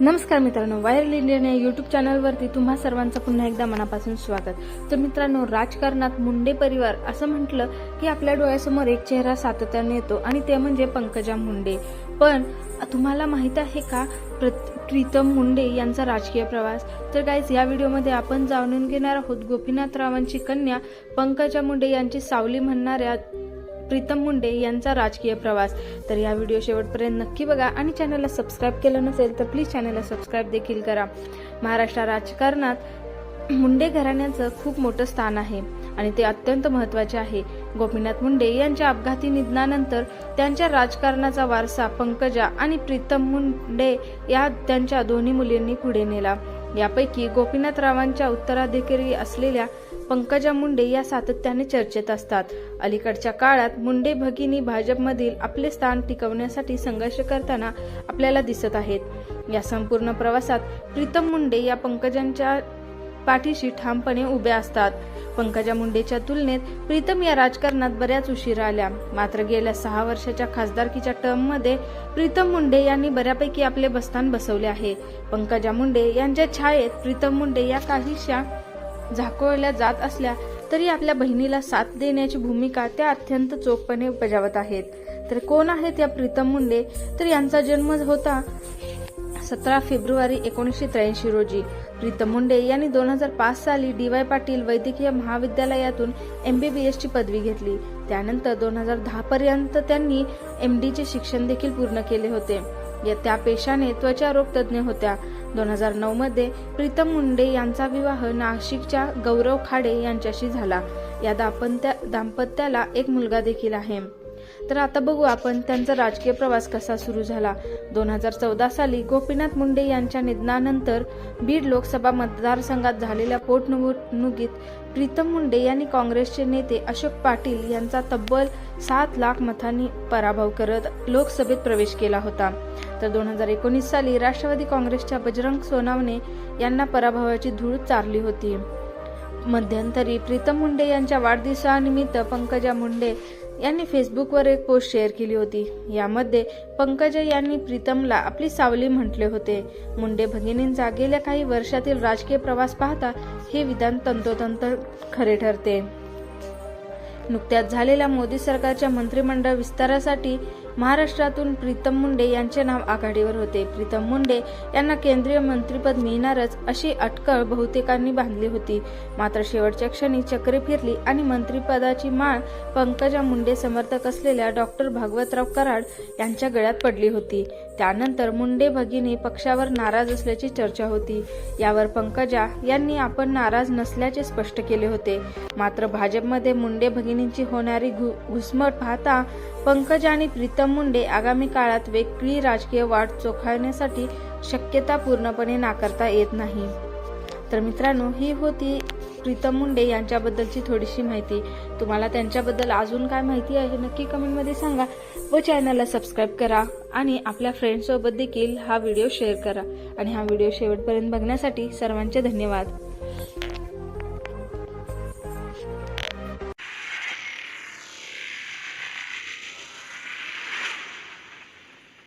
नमस्कार मित्रांनो viral Indian या यूट्यूब चॅनलवरती तुम्हा सर्वांचं पुन्हा एकदा मनापासून स्वागत. तर मित्रांनो राजकारणात मुंडे परिवार असं म्हटलं की आपल्या डोळ्यासमोर एक चेहरा सातत्याने येतो आणि ते म्हणजे पंकजा मुंडे. पण तुम्हाला माहीत आहे का प्रत- प्रीतम मुंडे यांचा राजकीय प्रवास? तर गाईज या व्हिडिओमध्ये आपण जाणून घेणार आहोत गोपीनाथरावांची कन्या पंकजा मुंडे यांची सावली म्हणणाऱ्या प्रीतम मुंडे यांचा राजकीय प्रवास. तर या व्हिडिओ शेवटपर्यंत नक्की बघा आणि चॅनलला सबस्क्राईब केलं नसेल तर प्लीज चॅनलला सबस्क्राईब देखील करा. महाराष्ट्र राजकारणात मुंडे घराण्याचं खूप मोठं स्थान आहे आणि ते अत्यंत महत्त्वाचे आहे. गोपीनाथ मुंडे यांच्या अपघाती निधनानंतर त्यांच्या राजकारणाचा वारसा पंकजा आणि प्रीतम मुंडे या त्यांच्या दोन्ही मुलींनी पुढे नेला. यापैकी गोपीनाथरावांच्या उत्तराधिकारी असलेल्या पंकजा मुंडे या सातत्याने चर्चेत असतात. अलीकडच्या काळात मुंडे भगिनी भाजपमधील आपले स्थान टिकवण्यासाठी संघर्ष करताना आपल्याला दिसत आहेत. या संपूर्ण प्रवासात प्रीतम मुंडे या पंकजांच्या पाठीशी ठामपणे उभ्या असतात. पंकजा मुंडेच्या तुलनेत प्रीतम या राजकारणात बऱ्याच उशीर आल्या. मात्र गेल्या सहा वर्षाच्या खासदारकीच्या टर्ममध्ये प्रीतम मुंडे यांनी बऱ्यापैकी आपले बस्तान बसवले आहे. पंकजा मुंडे यांच्या छायेत प्रीतम मुंडे या काहीशा झाकोळल्या जात असल्या तरी आपल्या बहिणीला साथ देण्याची भूमिका त्या अत्यंत चोखपणे बजावत आहेत. तर कोण आहेत या प्रीतम मुंडे? तर यांचा जन्म होता सतरा फेब्रुवारी एकोणीसशे त्र्याऐंशी रोजी. प्रीतम मुंडे यांनी दोन हजार पाच साली डी वाय पाटील वैद्यकीय महाविद्यालयातून एमबीबीएस ची पदवी घेतली. त्यानंतर दोन हजार दहा पर्यंत त्यांनी एम डीचे शिक्षण देखील पूर्ण केले होते. या त्या पेशाने त्वचारोग तज्ज्ञ होत्या. दोन हजार नऊ मध्ये प्रीतम मुंडे यांचा विवाह नाशिकच्या गौरव खाडे यांच्याशी झाला. या दाम्पत्या दाम्पत्याला एक मुलगा देखील आहे. तर आता बघू आपण त्यांचा राजकीय प्रवास कसा सुरू झाला. दोन हजार चौदा साली गोपीनाथ मुंडे यांच्या निधनानंतर बीड लोकसभा मतदारसंघात झालेल्या पोटनिवडणुकीत प्रीतम मुंडे यांनी काँग्रेसचे नेते अशोक पाटील यांचा तब्बल सात लाख मतांनी पराभव करत लोकसभेत प्रवेश केला होता. तर दोन हजार एकोणीस साली राष्ट्रवादी काँग्रेसच्या बजरंग सोनावणे यांना पराभवाची धूळ चारली होती. मध्यंतरी प्रीतम मुंडे यांच्या वाढदिवसानिमित्त पंकजा मुंडे यांनी फेसबुकवर एक पोस्ट शेअर केली होती. यामध्ये पंकजा यांनी प्रीतमला आपली सावली म्हटले होते. मुंडे भगिनींचा गेल्या काही वर्षातील राजकीय प्रवास पाहता हे विधान तंतोतंत खरे ठरते. नुकत्याच झालेल्या मोदी सरकारच्या मंत्रिमंडळ विस्तारासाठी महाराष्ट्रातून प्रीतम मुंडे यांचे नाव आघाडीवर होते. प्रीतम मुंडे यांना केंद्रीय मंत्रीपद मिळणारच अशी अटकळ बहुतेकांनी बांधली होती. मात्र शेवटच्या क्षणी चक्रे फिरली आणि मंत्रिपदाची माळ पंकजा मुंडे समर्थक असलेल्या डॉक्टर भागवतराव कराड यांच्या गळ्यात पडली होती. त्यानंतर मुंडे भगिनी पक्षावर नाराज असल्याची चर्चा होती. यावर पंकजा यांनी आपण नाराज नसल्याचे स्पष्ट केले होते. मात्र भाजपमध्ये मुंडे भगिनींची होणारी घु- घुसमट पाहता पंकजा आणि प्रीतम मुंडे आगामी काळात वेगळी राजकीय वाट चोखाळण्यासाठी शक्यता पूर्णपणे नाकारता येत नाही. तर मित्रांनो ही होती प्रीतम मुंडे यांच्याबद्दलची थोडीशी माहिती. तुम्हाला त्यांच्याबद्दल अजून काय माहिती आहे नक्की कमेंटमध्ये सांगा. व चॅनलला सबस्क्राईब करा आणि आपल्या फ्रेंड्ससोबत देखील हा व्हिडिओ शेअर करा. आणि हा व्हिडिओ शेवटपर्यंत बघण्यासाठी सर्वांचे धन्यवाद.